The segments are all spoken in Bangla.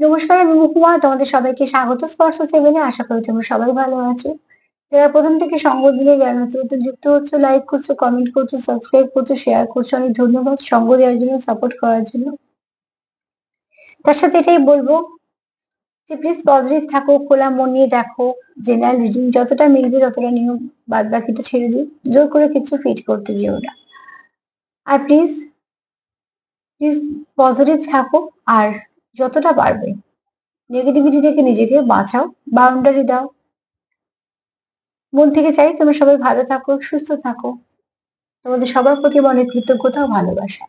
নমস্কার, আমি মুকুমা। তোমাদের সবাইকে স্বাগত স্পর্শ সেভেনে আশা করি তোমরা সবাই ভালো আছো। যারা প্রথম থেকে সঙ্গ দিলে যারা নতুন নতুন যুক্ত হচ্ছে লাইক করছ কমেন্ট করছ সাবস্ক্রাইব করছ শেয়ার করছ, অনেক ধন্যবাদ সঙ্গ দেওয়ার জন্য সাপোর্ট করার জন্য। তার সাথে এটাই বলব যে প্লিজ পজিটিভ থাকো, খোলা মন নিয়ে দেখো জেনারেল রিডিং যতটা মিলবে, ততটা নিয়ম বাদ বাকিটা ছেড়ে দিও। জোর করে কিছু ফিট করতে যেও না। আর প্লিজ প্লিজ পজিটিভ থাকো, আর যতটা পারবে। নেগেটিভিটি থেকে নিজেকে বাঁচাও বাউন্ডারি দাও। মন থেকে চাই তোমরা সবাই ভালো থাকো, সুস্থ থাকো। তোমাদের সবার প্রতি মনে কৃতজ্ঞতা ও ভালোবাসা।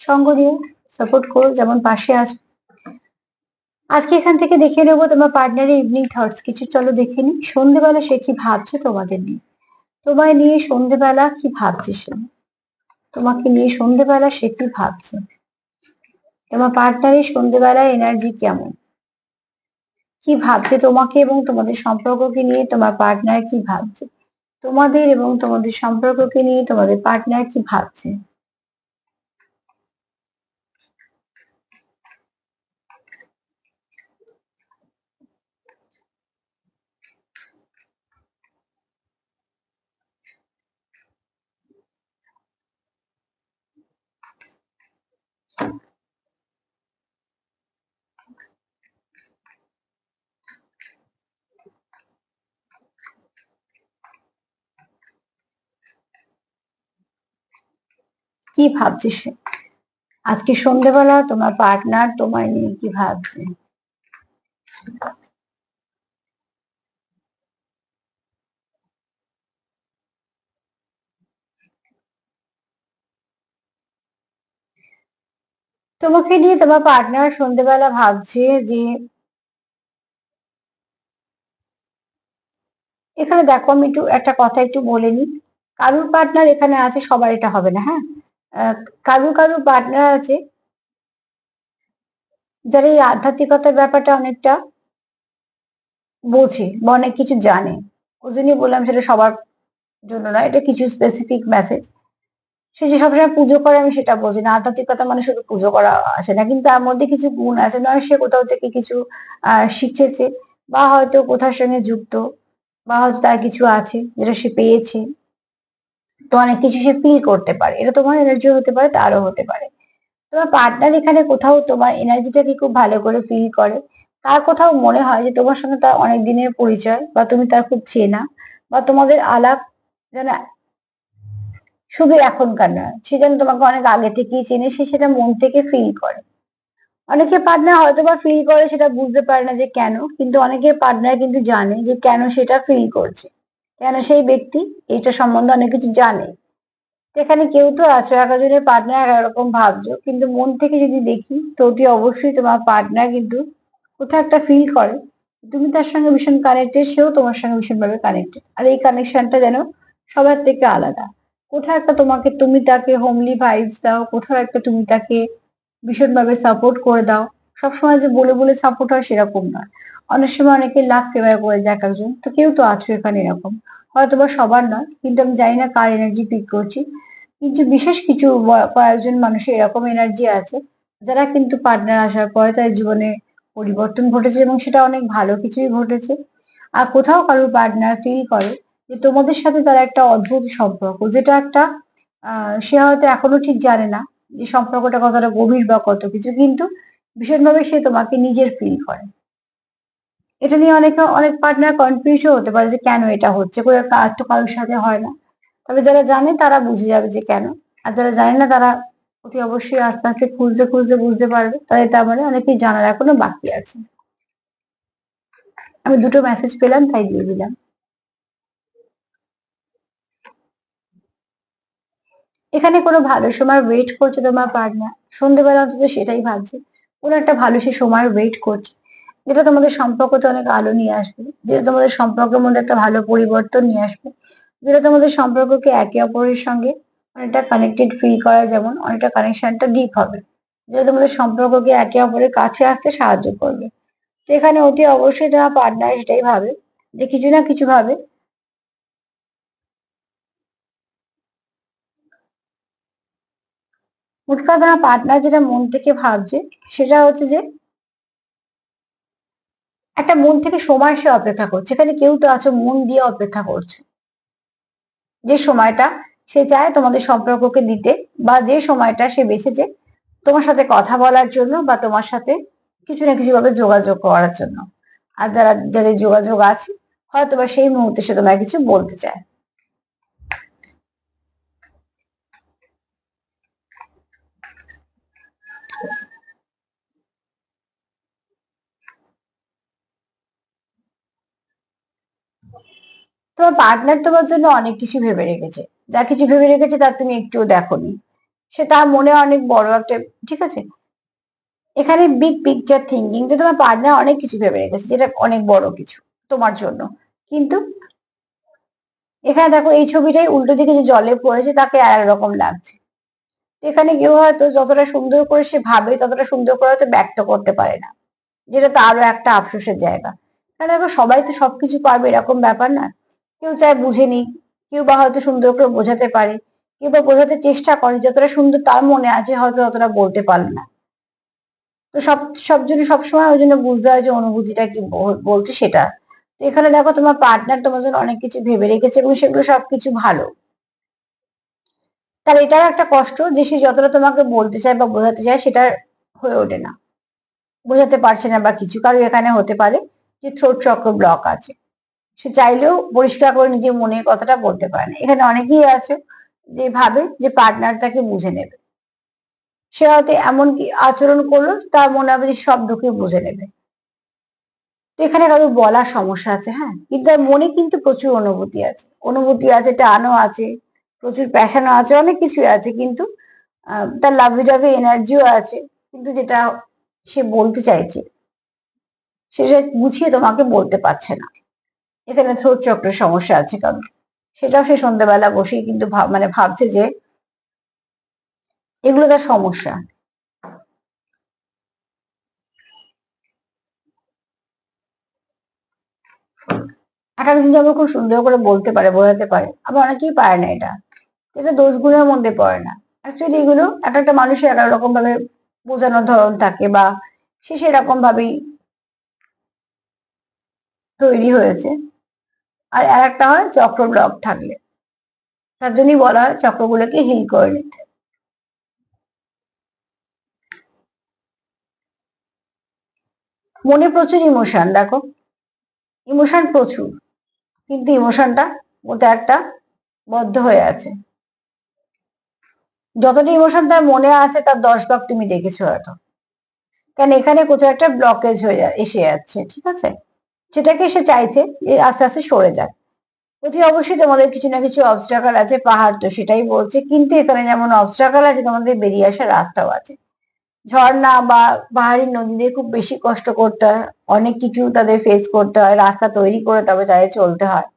সঙ্গ দিও সাপোর্ট করো, যেমন পাশে আছো আজকে এখান থেকে দেখে নেব তোমার পার্টনারের ইভিনিং থটস কিছু চলো দেখে নি সন্ধেবেলা সে কি ভাবছে তোমাদের নিয়ে? তোমায় নিয়ে সন্ধেবেলা কি ভাবছে সে? তোমাকে নিয়ে সন্ধেবেলা সে কি ভাবছে? তোমার পার্টনারের সন্ধেবেলায় এনার্জি কেমন? কি ভাবছে তোমাকে এবং তোমাদের সম্পর্ককে নিয়ে? তোমার পার্টনার কি ভাবছে? তোমাদের এবং তোমাদের সম্পর্ককে নিয়ে তোমাদের পার্টনার কি ভাবছে? কি ভাবছে সে? আজকে সন্ধ্যেবেলা তোমার পার্টনার তোমায় নিয়ে কি ভাবছে? তোমাকে নিয়ে তোমার পার্টনার সন্ধ্যেবেলা ভাবছে যে, এখানে দেখো আমি একটু, একটা কথা একটু বলে নিই। কারুর পার্টনার এখানে আছে সবার এটা হবে না হ্যাঁ? কারুর কারুর পার্টনার আছে? যারা এই আধ্যাত্মিকতার ব্যাপারটা অনেকটা বোঝে বা অনেক কিছু জানে। ওই জন্যই বললাম সেটা সবার জন্য না, এটা কিছু স্পেসিফিক মেসেজ সে যে সবসময় পুজো করে, আমি সেটা বুঝি না। আধ্যাত্মিকতা মানে শুধু পুজো করা আসে না। কিন্তু তার মধ্যে কিছু গুণ আছে। নয় সে কোথাও থেকে কিছু শিখেছে বা হয়তো কোথার সঙ্গে যুক্ত বা হয়তো তার কিছু আছে যেটা সে পেয়েছে। তো অনেক কিছু সে ফিল করতে পারে। এটা তোমার এনার্জি হতে পারে, তারও হতে পারে। তোমার পার্টনার এখানে কোথাও তোমার এনার্জিটাকে খুব ভালো করে ফিল করে। তার কোথাও মনে হয় যে তোমার সঙ্গে তার অনেক দিনের পরিচয় বা তুমি তার খুব চেনা বা তোমাদের আলাপ যেন শুধু এখনকার নয়, সে যেন তোমাকে অনেক আগে থেকেই চেনে, সে সেটা মন থেকে ফিল করে। অনেকে পার্টনার হয়তো বা ফিল করে, সেটা বুঝতে পারে না যে কেন, কিন্তু অনেকে পার্টনার কিন্তু জানে যে কেন সেটা ফিল করছে। কেন সেই ব্যক্তি? এইটা সম্বন্ধে অনেক কিছু জানে। এখানে কেউ তো আছো এক একজনের পার্টনার এরকম ভাবছ, কিন্তু মন থেকে যদি দেখি, তো অতি অবশ্যই তোমার পার্টনার কিন্তু কোথাও একটা ফিল করে। তুমি তার সঙ্গে ভীষণ কানেক্টেড সেও তোমার সঙ্গে ভীষণভাবে কানেক্টেড আর এই কানেকশনটা যেন সবার থেকে আলাদা। কোথাও একটা তোমাকে, তুমি তাকে হোমলি ভাইবস দাও, কোথাও একটা তুমি তাকে ভীষণভাবে সাপোর্ট করে দাও। সবসময় যে বলে বলে সাপোর্ট হয় সেরকম নয়। অনেক সময় অনেকে লাখ ফেভার করে দেয় একজন, তো কেউ তো আছো এখানে এরকম। হয়তো বা সবার নয়, কিন্তু আমি জানি না কার এনার্জি পিক করছি। কিন্তু বিশেষ কিছু কয়েকজন মানুষের এরকম এনার্জি আছে, যারা কিন্তু পার্টনার আসার পরে তার জীবনে পরিবর্তন ঘটেছে এবং সেটা অনেক ভালো কিছুই ঘটেছে। আর কোথাও কারও পার্টনার ফিল করে যে তোমাদের সাথে তার একটা অদ্ভুত সম্পর্ক, যেটা একটা, আহ, সে হয়তো এখনও ঠিক জানে না যে সম্পর্কটা কতটা গভীর বা কত কিছু, কিন্তু ভীষণভাবে সে তোমাকে নিজের ফিল করে। এটা নিয়ে অনেকে, অনেক পার্টনার কনফিউজও হতে পারে যে কেন এটা হচ্ছে, কোনো একটা তো কারোর সাথে হয় না। তবে যারা জানে তারা বুঝে যাবে যে কেন। আর যারা জানে না তারা অতি অবশ্যই আস্তে আস্তে খুঁজতে খুঁজতে বুঝতে পারবে। তাই তার মানে অনেকেই জানার এখনও বাকি আছে। আমি দুটো মেসেজ পেলাম, তাই দিয়ে দিলাম। এখানে কোনো ভালো সময় ওয়েট করছে তোমার পার্টনার সন্ধ্যেবেলা অন্তত সেটাই ভাবছে। কোনো একটা ভালো সে সময় ওয়েট করছে। যেটা তোমাদের সম্পর্কতে অনেক আলো নিয়ে আসবে। যেটা তোমাদের সম্পর্কের মধ্যে একটা ভালো পরিবর্তন নিয়ে আসবে। যেটা তোমাদের সম্পর্ককে একে অপরের সঙ্গে অনেকটা কানেক্টেড ফিল করা যেমন অনেকটা কানেকশনটা ডিপ হবে। যেটা তোমাদের সম্পর্ককে একে অপরের কাছে আসতে সাহায্য করবে। তো এখানে অতি অবশ্যই তোমার পার্টনার সেটাই ভাবে যে কিছু না কিছু ভাবে মোট কথা পার্টনার যেটা মন থেকে ভাবছে, সেটা হচ্ছে যে একটা মন থেকে সময় সে অপেক্ষা করছে। এখানে কেউ তো আছো মন দিয়ে অপেক্ষা করছে। যে সময়টা সে চায় তোমাদের সম্পর্ককে দিতে বা যে সময়টা সে বেছেছে তোমার সাথে কথা বলার জন্য বা তোমার সাথে কিছু না কিছু ভাবে যোগাযোগ করার জন্য। আর যারা, যাদের যোগাযোগ আছে হয়তো বা সেই মুহূর্তে সে তোমায় কিছু বলতে চায়। তোমার পার্টনার তোমার জন্য অনেক কিছু ভেবে রেখেছে। যা কিছু ভেবে রেখেছে তার তুমি একটুও দেখোনি। সে তার মনে অনেক বড় একটা, ঠিক আছে? এখানে বিগ পিকচার থিঙ্কিং তো তোমার পার্টনার অনেক কিছু ভেবে রেখেছে, যেটা অনেক বড় কিছু তোমার জন্য। কিন্তু এখানে দেখো, এই ছবিটাই উল্টো দিকে যে জলে পড়েছে, তাকে আর রকম লাগছে। এখানে কেউ হয়তো যতটা সুন্দর করে সে ভাবে, ততটা সুন্দর করে হয়তো ব্যক্ত করতে পারে না। যেটা তো আরও একটা আফসোসের জায়গা। কারণ দেখো, সবাই তো সবকিছু পারবে, এরকম ব্যাপার না। কেউ চায় বুঝে নিক কেউ বা হয়তো সুন্দর করে বোঝাতে পারে, কেউ বা বোঝাতে চেষ্টা করে, যতটা সুন্দর তার মনে আছে হয়তো ততটা বলতে পারবে না। তো সব সব জন্য সবসময় ওই জন্য বুঝতে হয় যে অনুভূতিটা কি বলছে সেটা। তো এখানে দেখো তোমার পার্টনার তোমার জন্য অনেক কিছু ভেবে রেখেছে এবং সেগুলো সবকিছু ভালো। তার এটার একটা কষ্ট যে সে যতটা তোমাকে বলতে চায় বা বোঝাতে চায় সেটা হয়ে ওঠে না। বোঝাতে পারছে না বা কিছু, কারও এখানে হতে পারে যে থ্রোট চক্র ব্লক আছে। সে চাইলেও পরিষ্কার করে নিজের মনে কথাটা বলতে পারে না। এখানে অনেকেই আছে যে ভাবে যে পার্টনার তাকে বুঝে নেবে। সে হয়তো এমন আচরণ করল, তার মনে হবে যে সব ঢুকে বুঝে নেবে। তো এখানে কারও বলার সমস্যা আছে হ্যাঁ? কিন্তু তার মনে কিন্তু প্রচুর অনুভূতি আছে। অনুভূতি আছে, টানও আছে, প্রচুর প্যাশনও আছে, অনেক কিছুই আছে। কিন্তু তার লাভি ডাভি এনার্জিও আছে। কিন্তু যেটা সে বলতে চাইছে সেটা গুছিয়ে তোমাকে বলতে পারছে না। এখানে থ্রোট চক্রের সমস্যা আছে, কারণ সেটাও সে সন্ধ্যেবেলা বসেই কিন্তু মানে ভাবছে যে এগুলো তার সমস্যা। একটা জিনিস যেমন খুব সুন্দর করে বলতে পারে, বোঝাতে পারে, আবার অনেকেই পারে না এটা। এটা দোষ গুণের মধ্যে পড়ে না। অ্যাকচুয়ালি এগুলো এক একটা মানুষের এক রকম ভাবে বোঝানোর ধরন থাকে বা সে সেরকম ভাবেই তৈরি হয়েছে। আর আর একটা হয় চক্র ব্লক থাকলে। তার জন্যই বলা হয় চক্রগুলোকে হিল করে নিতে। মনে প্রচুর ইমোশন, দেখো। ইমোশন প্রচুর, কিন্তু ইমোশনটা ওটা একটা বদ্ধ হয়ে আছে। যতটা ইমোশন তার মনে আছে, তার দশ ভাগ তুমি দেখেছ হয়তো। কেন? এখানে কোথাও একটা ব্লকেজ হয়ে এসে যাচ্ছে, ঠিক আছে? সেটাকে সে চাইছে যে আস্তে আস্তে সরে যাক। অতি অবশ্যই তোমাদের কিছু না কিছু অবস্ট্রাকাল আছে, পাহাড় তো সেটাই বলছে, কিন্তু এখানে যেমন অবস্ট্রাকাল আছে, তোমাদের বেরিয়ে আসার রাস্তাও আছে। ঝর্ণা বা পাহাড়ি নদীতে খুব বেশি কষ্ট করতে হয়, অনেক কিছু তাদের ফেস করতে হয়, রাস্তা তৈরি করে তবে তাদের চলতে হয়।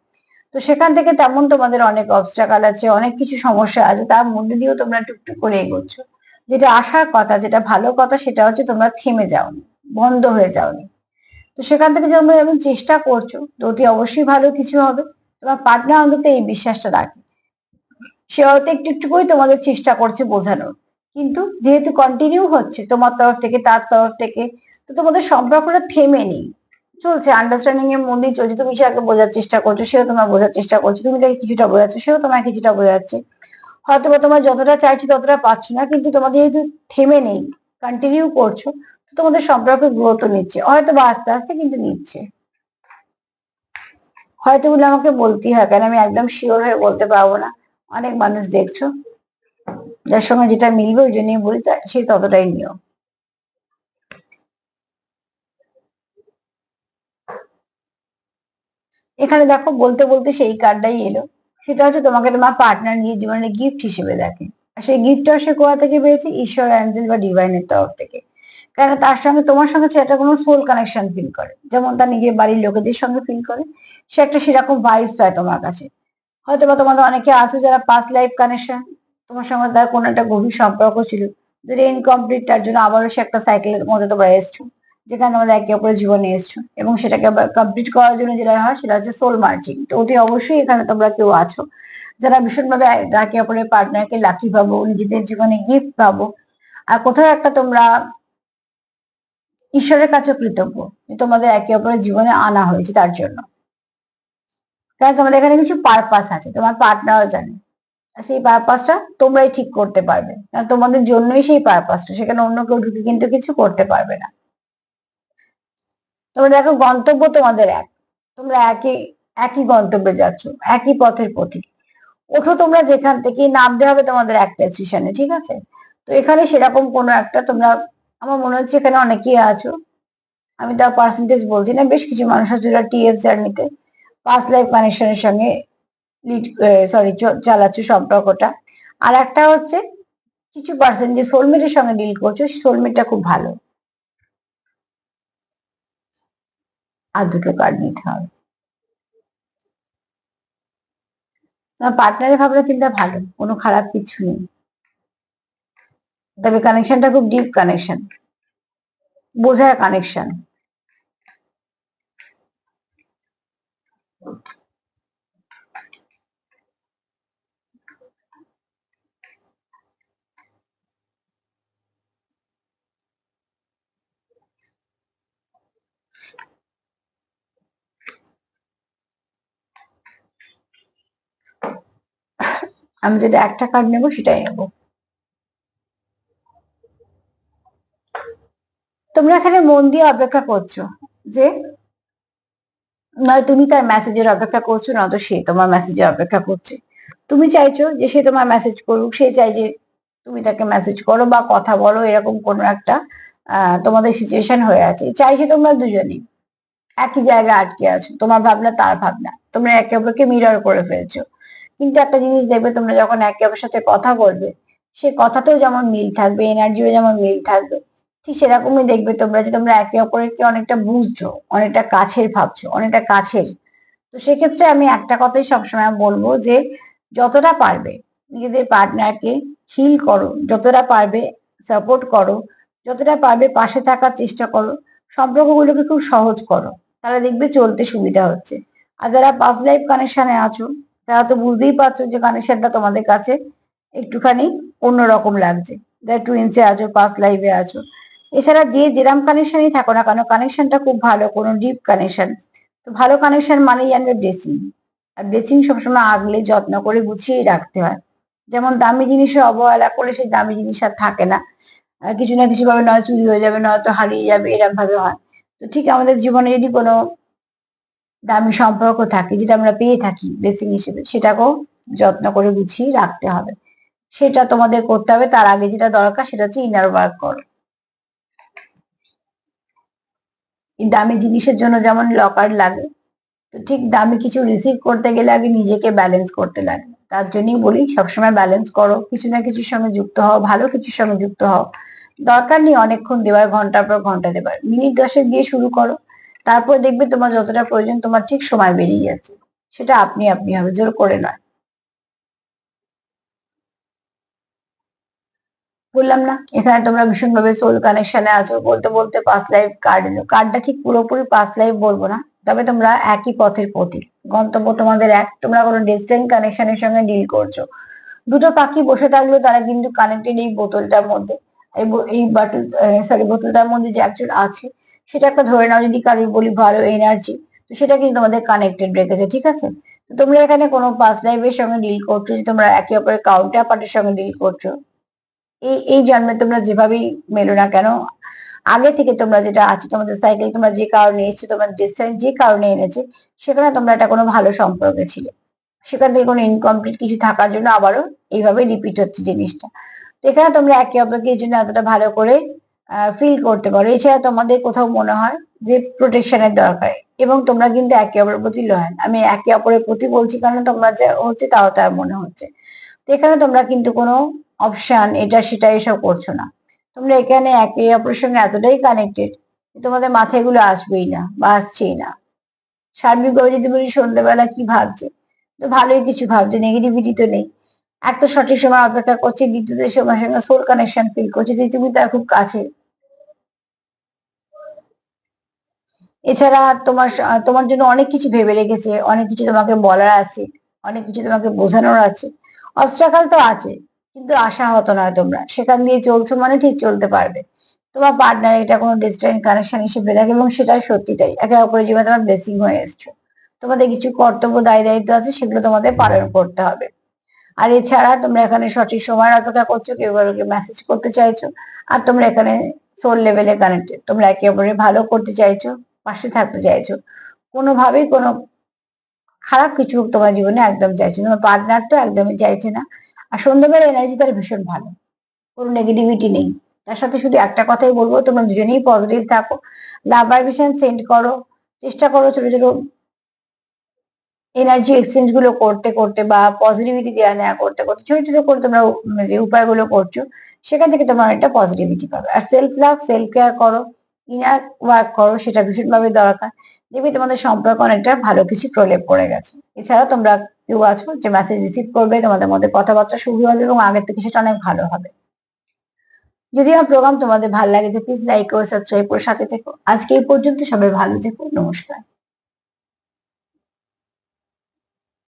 তো সেখান থেকে তেমন তোমাদের অনেক অবস্ট্রাকাল আছে, অনেক কিছু সমস্যা আছে, তার মধ্যে দিয়েও তোমরা টুকটুক করে এগোচ্ছ। যেটা আসার কথা, যেটা ভালো কথা, সেটা হচ্ছে তোমরা থেমে যাওনি, বন্ধ হয়ে যাওনি। তো সেখান থেকে তোমরা যেমন চেষ্টা করছ তো অতি অবশ্যই ভালো কিছু হবে। তোমার পার্টনার অন্তত এই বিশ্বাসটা রাখে। সে হয়তো একটু একটু করে তোমাদের চেষ্টা করছে বোঝানোর। কিন্তু যেহেতু কন্টিনিউ হচ্ছে তোমার তরফ থেকে, তার তরফ থেকে, তো তোমাদের সম্পর্কটা থেমে নেই। চলছে আন্ডারস্ট্যান্ডিং এর মধ্যেই চলছে। তুমি সে আগে বোঝার চেষ্টা করছ, সেও তোমার বোঝার চেষ্টা করছ। তুমি তাকে কিছুটা বোঝাচ্ছ, সেও তোমায় কিছুটা বোঝাচ্ছে। হয়তো বা তোমার যতটা চাইছো ততটা পাচ্ছ না, কিন্তু তোমাদের যেহেতু থেমে নেই কন্টিনিউ করছ তোমাদের সম্পর্কে গ্রোথ নিচ্ছে। হয়তো বা আস্তে আস্তে কিন্তু নিচ্ছে। হয়তো বলে আমাকে বলতেই হয়, কারণ আমি একদম শিওর হয়ে বলতে পারব না। অনেক মানুষ দেখছ, যার সঙ্গে যেটা মিলবে ওই জন্যই বলি সে ততটাই নিয়ম। এখানে দেখো, বলতে বলতে সেই কার্ডটাই এলো। সেটা হচ্ছে তোমাকে তোমার পার্টনার নিয়ে জীবনে গিফট হিসেবে দেখে। আর সেই গিফটটা সে কোথা থেকে পেয়েছে? ঈশ্বর অ্যাঞ্জেল বা ডিভাইনের তরফ থেকে। কারণ তার সঙ্গে তোমার সঙ্গে সে একটা কোনো সোল কানেকশন ফিল করে। যেমন তার নিজের বাড়ির লোকেদের সঙ্গে ফিল করে। সে একটা সেরকম ভাইবস পায় তোমার কাছে। হয়তো বা তোমাদের অনেকে আছো যারা পাস্ট লাইফ কানেকশন তোমার সঙ্গে তার কোনো একটা গভীর সম্পর্ক ছিল। যেটা ইনকমপ্লিট তার জন্য আবারও সে একটা সাইকেলের মধ্যে তোমরা এসছো, যেখানে তোমাদের একে অপরের জীবনে এসছো এবং সেটাকে কমপ্লিট করার জন্য যেটা হয় সেটা হচ্ছে সোল মার্চিং তো অতি অবশ্যই এখানে তোমরা কেউ আছো যারা ভীষণভাবে একে অপরের পার্টনারকে লাকি পাবো নিজেদের জীবনে গিফট পাবো আর কোথাও একটা তোমরা ঈশ্বরের কাছে কৃতজ্ঞ যে তোমাদের একে অপরের জীবনে আনা হয়েছে তার জন্য। কারণ তোমাদের এখানে কিছু পারপাস আছে, তোমার পার্টনারও জানে। সেই পারপাসটা তোমরাই ঠিক করতে পারবে। কারণ তোমাদের জন্যই সেই পারপাসটা সেখানে অন্য কেউ ঢুকে কিন্তু কিছু করতে পারবে না। তোমরা দেখো, গন্তব্য তোমাদের এক। তোমরা একই একই গন্তব্যে যাচ্ছ, একই পথের পথিক। ওঠো তোমরা যেখান থেকে নামতে হবে তোমাদের একটা স্টেশনে ঠিক আছে? তো এখানে সেরকম কোনো একটা তোমরা আমার মনে হচ্ছে এখানে অনেকেই আছো। আমি তার পার্সেন্টেজ বলছি না, বেশ কিছু মানুষ আছে যারা টিএফ জার্নিতে পাঁচ লাইফ কানেকশনের সঙ্গে লিড সরি চালাচ্ছ সম্পর্কটা। আর একটা হচ্ছে, কিছু পার্সেন্ট যে সোলমেটের সঙ্গে ডিল করছ সোলমেটটা খুব ভালো। আর দুটো কার্ড নিতে হবে। তোমার পার্টনারের ভাবনা চিন্তা ভালো, কোনো খারাপ কিছু নেই। তবে কানেকশনটা খুব ডিপ কানেকশন বোঝার কানেকশন আমি যেটা একটা কার্ড নেব সেটাই নেব তোমরা এখানে মন দিয়ে অপেক্ষা করছ যে নয় তুমি তার মেসেজের অপেক্ষা করছ নয়তো সে তোমার মেসেজের অপেক্ষা করছে। তুমি চাইছো যে সে তোমার মেসেজ করুক, সে চাই যে তুমি তাকে মেসেজ করো বা কথা বলো, এরকম কোনো একটা তোমাদের সিচুয়েশন হয়ে আছে। চাইছে তোমরা দুজনেই একই জায়গায় আটকে আছো, তোমার ভাবনা তার ভাবনা। তোমরা একে অপরকে মিরর করে ফেলছো। কিন্তু একটা জিনিস দেখবে, তোমরা যখন একে অপরের সাথে কথা বলবে, সে কথাতেও যেমন মিল থাকবে এনার্জিও যেমন মিল থাকবে ঠিক সেরকমই দেখবে তোমরা যে তোমরা একে অপরকে অনেকটা বুঝছ, অনেকটা কাছের ভাবছ, অনেকটা কাছের। তো সেক্ষেত্রে আমি একটা কথাই সবসময় বলব যে যতটা পারবে নিজেদের পার্টনারকে হিল করো, যতটা পারবে সাপোর্ট করো, যতটা পারবে পাশে থাকার চেষ্টা করো, সম্পর্কগুলোকে খুব সহজ করো তারা দেখবে চলতে সুবিধা হচ্ছে। আর যারা পাস লাইফ কানেকশনে আছো, তারা তো বুঝতেই পারছ যে কানেকশনটা তোমাদের কাছে একটুখানি অন্যরকম লাগছে। যারা টুইন্সে আছো পাস লাইফে আছো এছাড়া যে যেরাম কানেকশনই থাকো না কেন কানেকশনটা খুব ভালো, কোনো ডিপ কানেকশন তো ভালো কানেকশন মানেই জানবে ব্লেসিং আর ব্লেসিং সবসময় আগলে যত্ন করে গুছিয়েই রাখতে হয়। যেমন দামি জিনিসে অবহেলা করে সেই দামি জিনিস আর থাকে না। কিছু না কিছু ভাবে নয় চুরি হয়ে যাবে নয়তো হারিয়ে যাবে এরকম ভাবে হয়। তো ঠিক আমাদের জীবনে যদি কোনো দামি সম্পর্ক থাকে, যেটা আমরা পেয়ে থাকি ব্লেসিং হিসেবে, সেটাকেও যত্ন করে গুছিয়ে রাখতে হবে। সেটা তোমাদের করতে হবে, তার আগে যেটা দরকার সেটা হচ্ছে ইনার ওয়ার্ক করো এই দামি জিনিসের জন্য যেমন লকার লাগে, তো ঠিক দামি কিছু রিসিভ করতে গেলে আগে নিজেকে ব্যালেন্স করতে লাগে। তার জন্যই বলি, সবসময় ব্যালেন্স করো। কিছু না কিছুর সঙ্গে যুক্ত হও, ভালো কিছুর সঙ্গে যুক্ত হও। দরকার নেই অনেকক্ষণ দেওয়ার, ঘণ্টার পর ঘণ্টা দেবার মিনিট দশেক দিয়ে শুরু করো। তারপর দেখবে তোমার যতটা প্রয়োজন, তোমার ঠিক সময় বেরিয়ে যাচ্ছে। সেটা আপনি আপনি হবে, জোর করে নয়। বললাম না, এখানে তোমরা ভীষণভাবে সোল কানেকশনে আছো, বলতে বলতে পাঁচ লাইফ কার্ড এলো। কার্ডটা ঠিক পুরোপুরি পাঁচ লাইফ বলব না, তবে তোমরা একই পথের পথিক গন্তব্য তোমাদের এক, তোমরা কোনো ডিস্টেন্ট কানেকশনের সঙ্গে ডিল করছ। দুটো পাখি বসে থাকলেও তারা কিন্তু কানেক্টেড এই বোতলটার মধ্যে। এই এই বাটল সরি বোতলটার মধ্যে যে একজন আছে, সেটা একটা ধরে নাও যদি কারোর বলি ভালো এনার্জি তো সেটা কিন্তু তোমাদের কানেক্টেড রেখেছে, ঠিক আছে? তোমরা এখানে কোনো পাঁচ লাইফের সঙ্গে ডিল করছ, যে তোমরা একে অপরের কাউন্টার পার্টির সঙ্গে ডিল করছ। এই এই জন্মে তোমরা যেভাবেই মেলো না কেন, আগে থেকে তোমরা যেটা আছে, তোমাদের সাইকেল তোমরা যে কারণে এসছো, তোমার ডিস্টেন্স যে কারণে এনেছে, সেখানে তোমরা একটা কোনো ভালো সম্পর্কে ছিলে। সেখান থেকে কোনো ইনকমপ্লিট কিছু থাকার জন্য আবারও এইভাবে রিপিট হচ্ছে জিনিসটা। তো এখানে তোমরা একে অপরকে এই জন্য এতটা ভালো করে ফিল করতে পারো। এছাড়া তোমাদের কোথাও মনে হয় যে প্রোটেকশনের দরকার। এবং তোমরা কিন্তু একে অপরের প্রতি লয়াল আমি একে অপরের প্রতি বলছি কারণ তোমরা যা হচ্ছে তাও তার মনে হচ্ছে। তো এখানে তোমরা কিন্তু কোনো অপশন, এটা সেটা এসব করছ না। তোমরা এখানে একে অপরের সঙ্গে এতটাই কানেক্টেড তোমাদের মাথায় এগুলো আসবেই না বা আসছেই না। সার্বিকভাবে যদি বলি সন্ধ্যেবেলা কি ভাবছে? তো ভালোই কিছু ভাবছে নেগেটিভিটি তো নেই। এক তো সঠিক সময় অপেক্ষা করছে, দ্বিতীয়ত সময় সঙ্গে সোল কানেকশন ফিল করছে যে তুমি তার খুব কাছে। এছাড়া তোমার তোমার জন্য অনেক কিছু ভেবে রেখেছে, অনেক কিছু তোমাকে বলার আছে, অনেক কিছু তোমাকে বোঝানোর আছে। অবস্ট্রাকাল তো আছে। কিন্তু আশাহত নয় তোমরা। সেখান দিয়ে চলছো মানে ঠিক চলতে পারবে। তোমার পার্টনার এটা কোনো ডিস্টেন্ট কানেকশন হিসেবে দেখে এবং সেটা সত্যি তাই। একে অপরের জীবনে তোমার ব্লেসিং হয়ে এসছো। তোমাদের কিছু কর্তব্য দায় দায়িত্ব আছে সেগুলো তোমাদের পালন করতে হবে। আর এছাড়া তোমরা এখানে সঠিক সময়ের অপেক্ষা করছ, কেউ কাউকে মেসেজ করতে চাইছো, আর তোমরা এখানে সোল লেভেলে কানেক্টেড তোমরা একে অপরের ভালো করতে চাইছো, পাশে থাকতে চাইছো। কোনোভাবেই কোনো খারাপ কিছু তোমার জীবনে একদম চাইছো না। তোমার পার্টনার তো একদমই চাইছে না। আর সন্ধ্যাবেলার এনার্জি তার ভীষণ ভালো। কোনো নেগেটিভিটি নেই। তার সাথে শুধু একটা কথাই বলব, তোমরা দুজনেই পজিটিভ থাকো। লাভ ভাইব্রেশন সেন্ড করো। চেষ্টা করো ছোট ছোট এনার্জি এক্সচেঞ্জগুলো করতে করতে বা পজিটিভিটি দেওয়া নেওয়া করতে করতে, ছোট ছোট করে তোমরা যে উপায়গুলো করছ, সেখান থেকে তোমরা অনেকটা পজিটিভিটি পাবে। আর সেলফ লাভ সেলফ কেয়ার করো। ইনার ওয়ার্ক করো সেটা ভীষণভাবে দরকার। দেখবি তোমাদের সম্পর্ক অনেকটা ভালো কিছু প্রলেপ করে গেছে। এছাড়া তোমরা কেউ আছো যে মেসেজ রিসিভ করবে, তোমাদের মধ্যে কথাবার্তা শুরু হবে এবং আগের থেকে সেটা অনেক ভালো হবে। যদি আমার প্রোগ্রাম তোমাদের ভালো লাগে, তো প্লিজ লাইক ও সাবস্ক্রাইব করে সাথে থেকো। আজকে এই পর্যন্ত সবাই ভালো থেকো, নমস্কার।